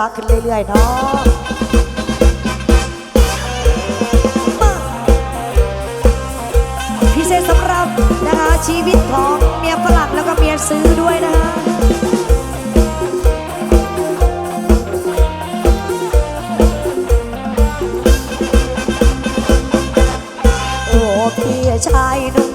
มาขึ้นเรื่อยๆเนาะพิเศษสำหรับนะคะชีวิตของเมียฝรั่งแล้วก็เมียซื้อด้วยนะคะโอ้พี่ชายนุ่ม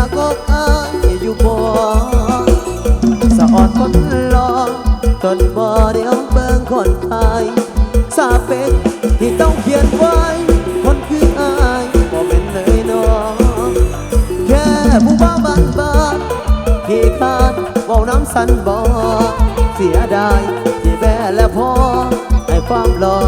าก็อายอยู่บ่สะออดคนหลอกตนบ่เดียวเบิ่งคนไทยสาเป็นที่ต้องเขียนไว้ คนคืออายบ่เป็นเลยน้องแค่ผู้บ้าบานบ้านที่ขาดเบาน้ำสันบ่เสียดายที่แม่และพ่อให้ความรอ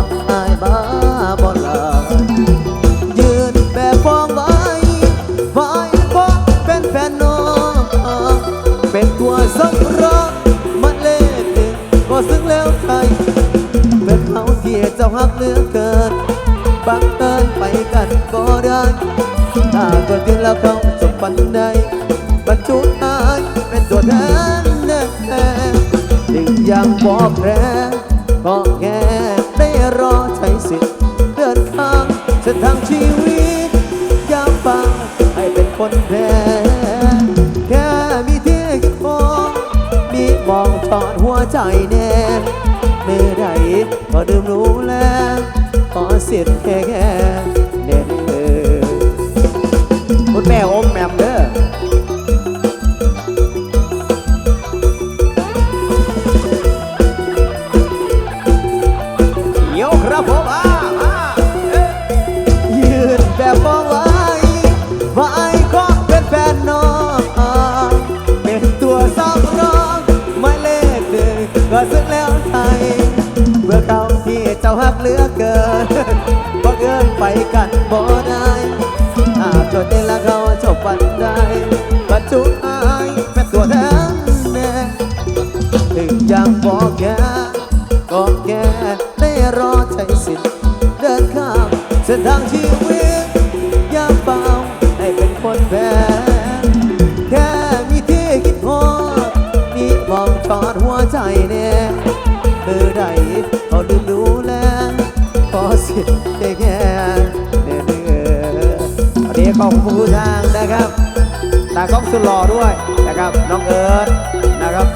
เลือเกินบังเอิญไปกันก็ได้ถ้าเกิดที่นแล้วต้องจบปันใดบรรจุอายเป็นตัวแทนแน่ถึงยังบอกแพ้ก็แค่ได้รอใช้สิทธิ์เดินทางเส้นทางชีวิตยามฟังให้เป็นคนแพ้แค่มีที่คิดมองมีมองตอนหัวใจแน่ไม่ ก็ดื่มรู้แล้วขอเสียแค่แค่เด็นเออคุณแม่โจ้าหักเหลือเกินบังเอิญไปกันบ่ได้หากเธอได้ละเขาจบวันใด้บรรจุอายเป็นตัวแทนแน่ถึงยังบอกแกก็แกได้รอใจสิ้นเดินข้ามเส้นทางชีวิตยามเบาให้เป็นคนแพ้แค่มีที่คิดพอมีมองทอดหัวใจแน่เมื่อใดเขาลืมดู ได้แค่เนื้อเนื้อวันนี้กล้องผู้ทางนะครับตากล้องสุดหล่อด้วยนะครับน้องเอิร์ธนะครับ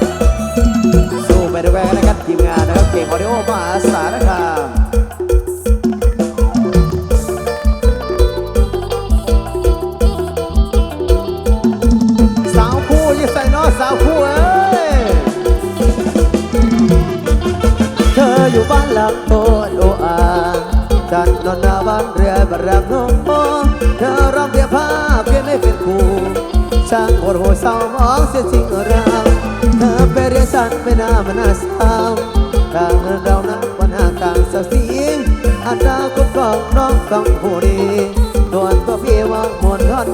สู้ไปด้วยกันนะครับทีมงานนะครับเก่งออดิโอมาสารคามสาวคู่ยิ่งใส่น้อสาวคู่เอ้ยเธออยู่บ้านหลังโต จันนนนาวันเรียแบบแรมน้องมองเธอร้องเรียบภาพเพียงไม่เป็นครูช่างโหดหัวเศร้ามองเสียจริงราวเธอไปเรียนสันไม่น่ามันน่าเศร้าต่างเรานักวันหาต่างเสียสีอันดาวคนกองน้องกองผู้ดีดวนตัวพี่ว่างหมนทอน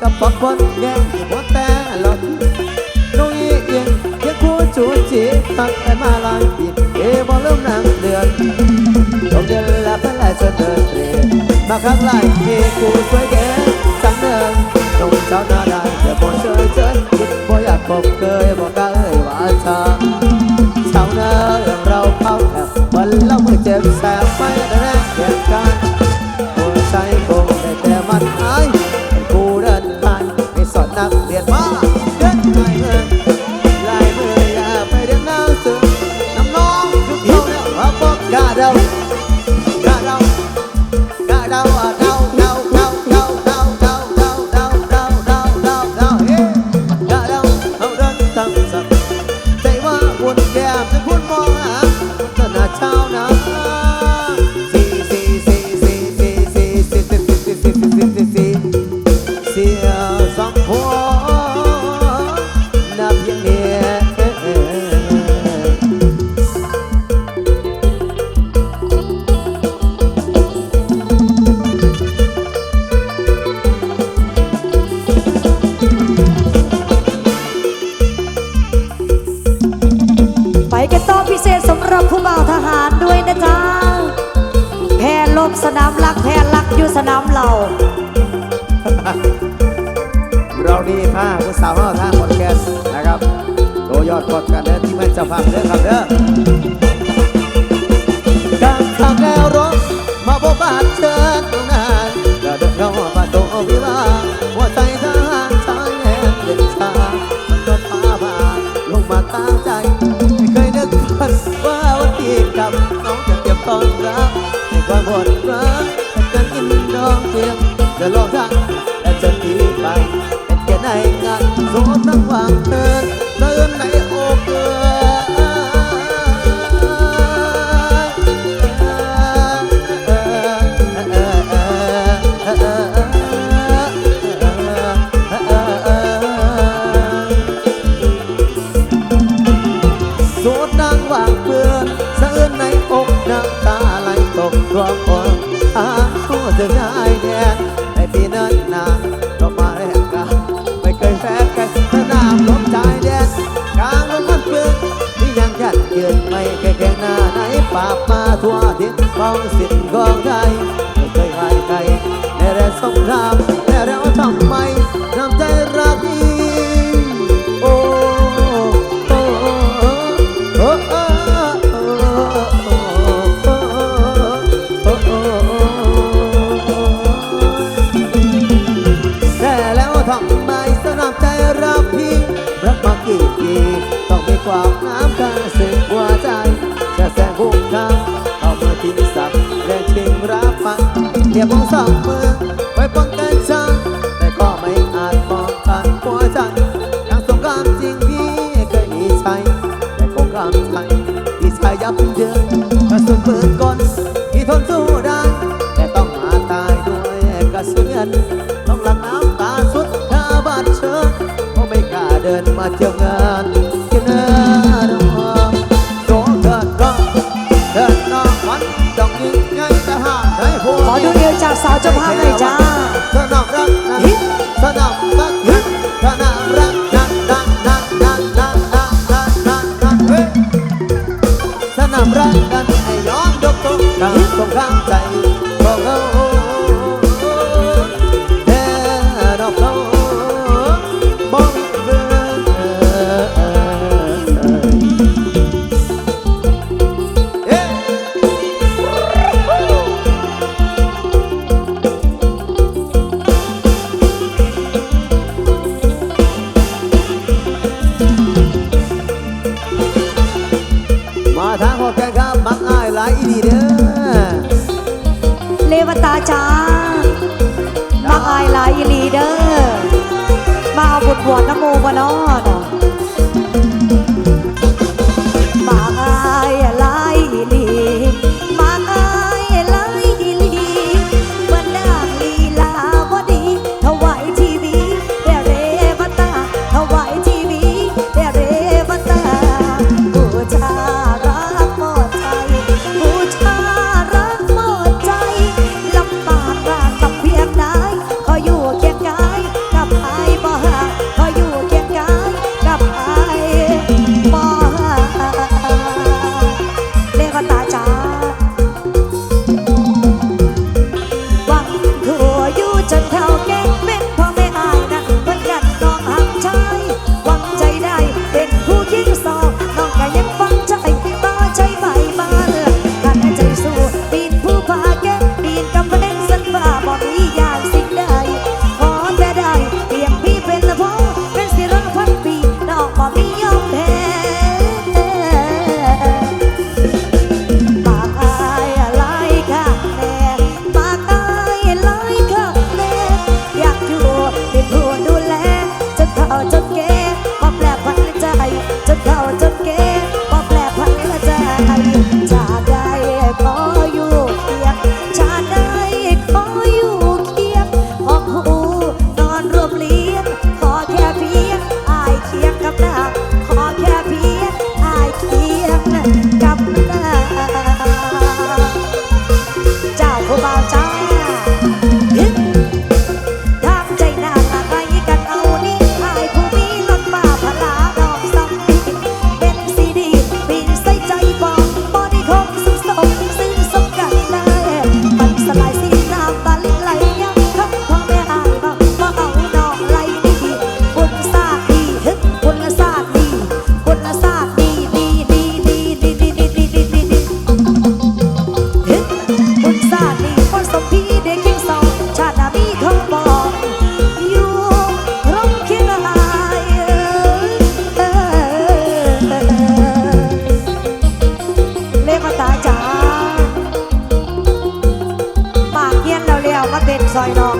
กับปักบนแยงหัวแต่หลอดน้องอีเอียงยังคู่จูจีตักไอมาลางปีเอบอลเริ่มนางเดือนตกเดือนละพันลายเสนอเตรีมาครั้งหลายมีคู่สวยแก่สังเดินตรงเช้าหน้าได้เธอบน บทรักกันกินดองเพียงจะลองทางและจะตีไปเป็นแค่ในงานโสดทั้งวางเดินเดินใน ตกรวมอกอ่านผู้เธอได้แดนในปีนั้นนานเรามาแรกกันไม่เคยแพ้ใครสนามลบชายแดนกลางลมมันเปื่อนที่ยังยัดเยืนไม่เคยแข่งหน้าไหนปราบมาทั่วทิศมองสิ้นของไทยไม่เคยให้ใครในแรงสงครามแต่เราทำไม ต้องมีควาน้ำกาสึกหัวใจจะแสงหุกทางเอามือทิ้งสับแรงชิงรับฟังเรียบมองสองมือไว้ป้องกันฉันแต่ก็ไม่อาจมองผ่านหัวใจอย่างสงครามจริงพี่เคยมีชัยแต่คงคำไทยที่ชายยับเยินกระสุนปืนกลที่ทนสู้ได้แต่ต้องมาตายด้วยกระสุนเงินต้องหลั่งน้ำตาสุดคาบาดเชิญเพราะไม่กล้าเดินมาเที่ยวงานกิน จากสาวเจ้าภาพหน่อยจ้าสนามรักนะสนามรักนะสนามรักนะนะนะนะนะนะนะนะนะเฮ้ยสนามรักกันให้ย้อนยกตรงกลางตรงข้างใจ เต้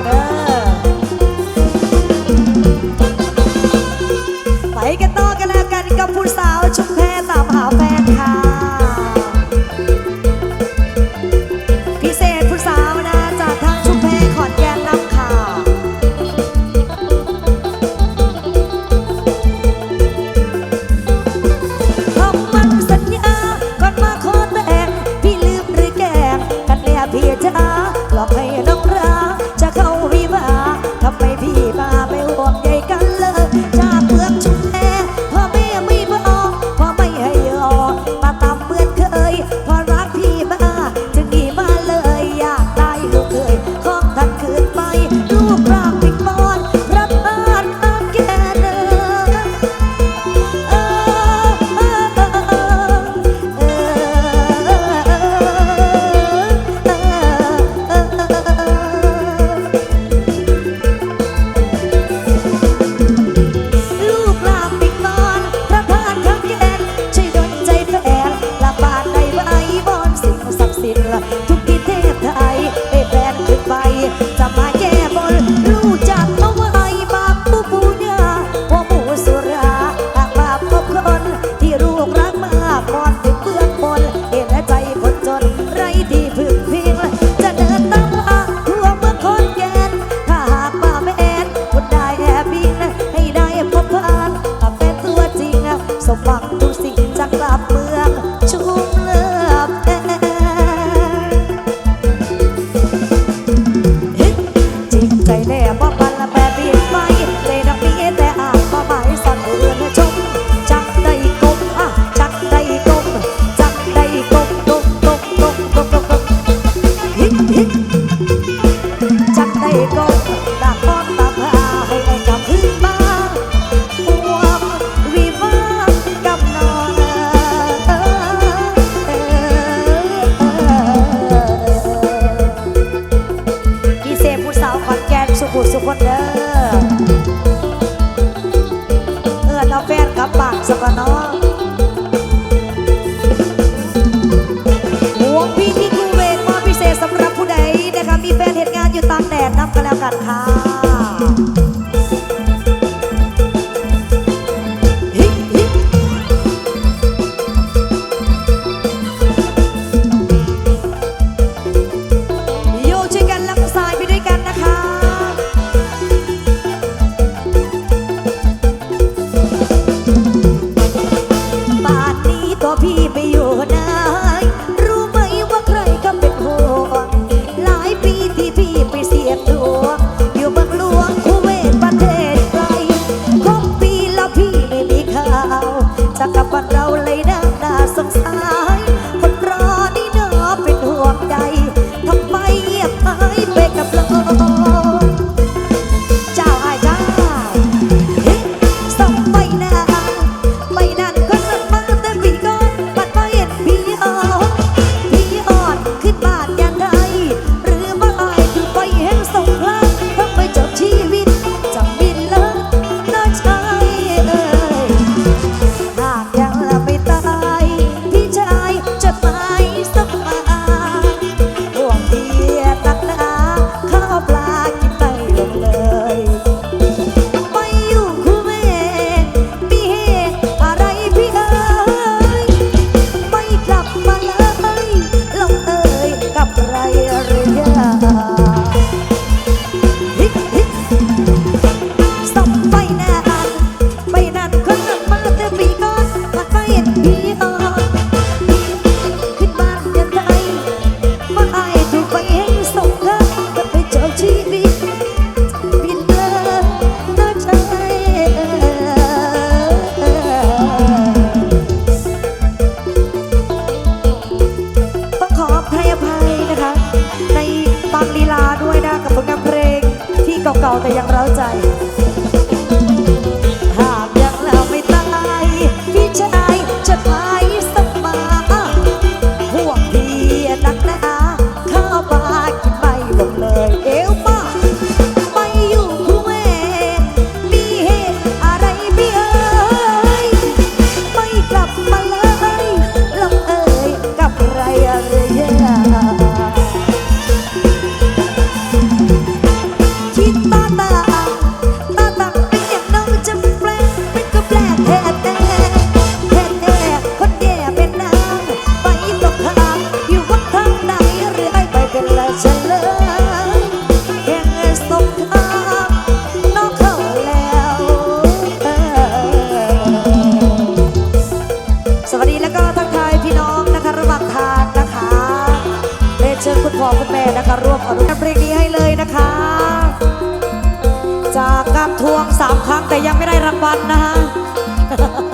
ยังไม่ได้รางวัลนะคะ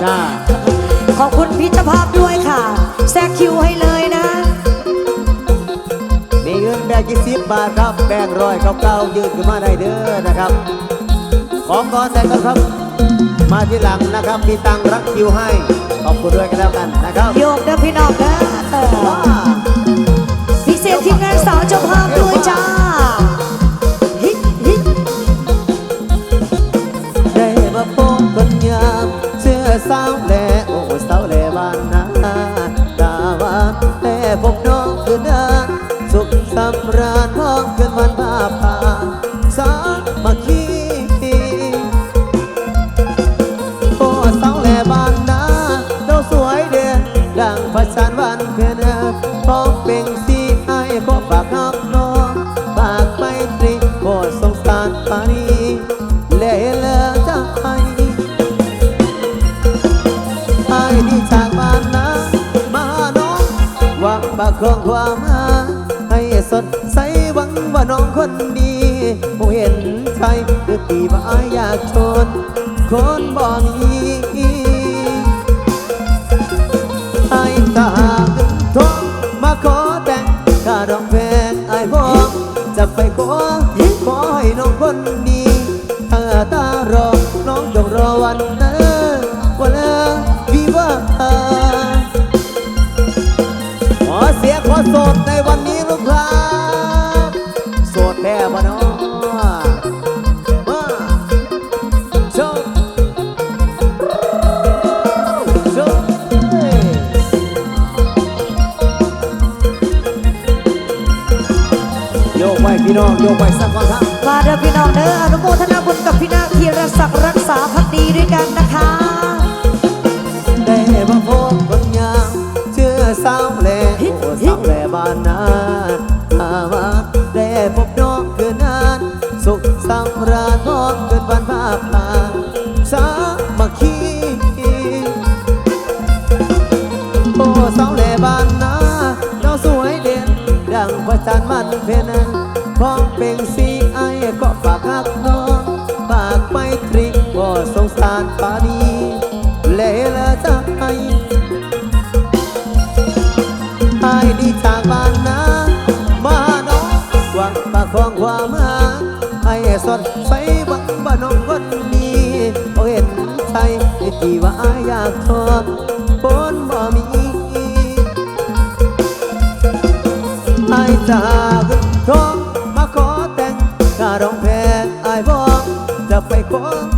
จ้าขอบคุณพิจภาพด้วยค่ะ แซกคิวให้เลยนะมีเงินแบงค์ยี่สิบบาทครับ แบงค์ร้อยเก่าๆยืนขึ้นมาได้เด้อนะครับ ของก่อนแต่ก็ครับ มาที่หลังนะครับ มีตังค์รักคิวให้ ขอบคุณด้วยกันแล้วกันนะครับ โยกเด้อพี่น้องเด้อ ความหาให้สดใสหวังว่าน้องคนดีผู้เห็นใจหรือตีว่าอยากชน คนบ่มีไอ้ตาเงินทองมาขอแต่งข้าดอกแพงไอ้พองจะไปขอ พี่น้องโยกไปสักวันครับมาเด้อพี่น้องเด้ออนุโมทนาบุญกับพี่นาธีรศักดิ์รักษาพักดีด้วยกันนะคะได้มาพบคนงามเชื่อสาวแหล่โอ้สาวแหล่บ้านนาอามาได้พบน้องเกินนาน สุขสำราญน้องเกินวันภาพผ่านสามัคคีโอ้สาวแหล่บ้านนาเจ้าสวยเด่นดังพระจันมันเพน พ้องเป็นสีไอ้ก็ฝากหักน้องฝากไปตรีก็สงสารปานีเลละจะให้ไอ้ดีจากบ้านนามาน้องหวังปากของความหาไอ้สดใสหวังบ้านน้องคนดีโอเห็นใจที่ว่าอยอยากทอดปนบ่มีไอ้จา ข้